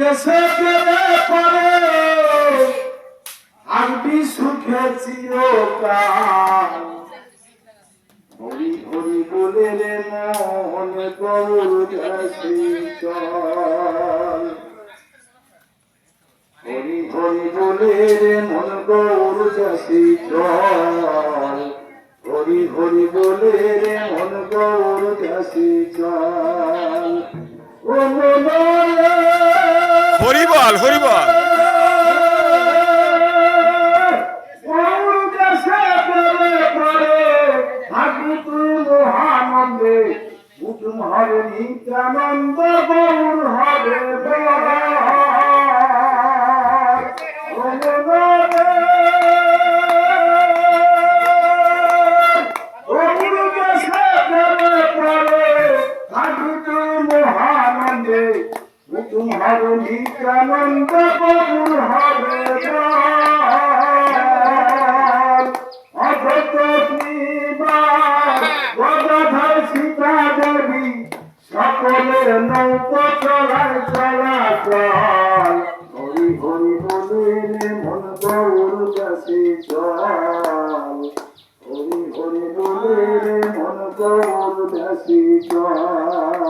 গেছে কেড়ে পরে। আমি সুখে চিরকাল। হরি হরি বলে রে মন মন গৌর দাসী চল হরি হরি মন গৌর দাসী চল ও হরি বল হরি বল মহানন্দে কুটুম হবে নিত্যানন্দ গৌর হবে মহানন্দে হবে নিত্যানন্দ গৌর হবে সীতা দেবী সকলের নৌক চলার চলাচল হরি হরি বলে মন গৌর কাছে চল হরি হরি বলে মন গৌর কাছে চল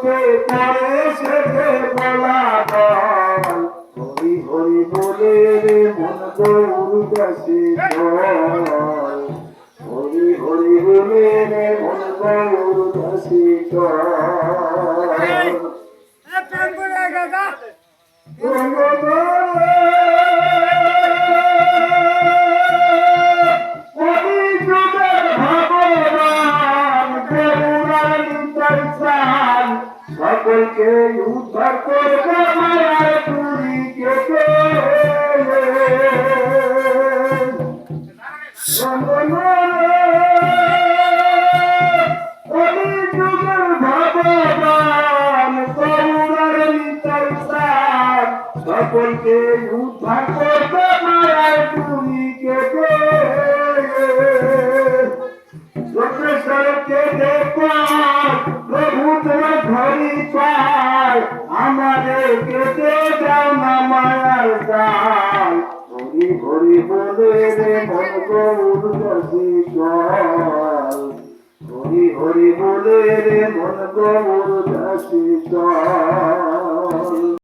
স্বরূপে করে সেবে বলা হরি হরি বলে রে মন গৌর হরি হরি বলে রে মন গৌর দাসী সকলকে উদ্ধার করবে মায়ার পুরী কেটে সকলকে উদ্ধার করবে মায়ার পুরী কেটে লোকেশ্বরকে দেখো হরি হরি বলে রে গৌর দাসী চল হরি হরি বলে রে মন গৌর দাসী চল।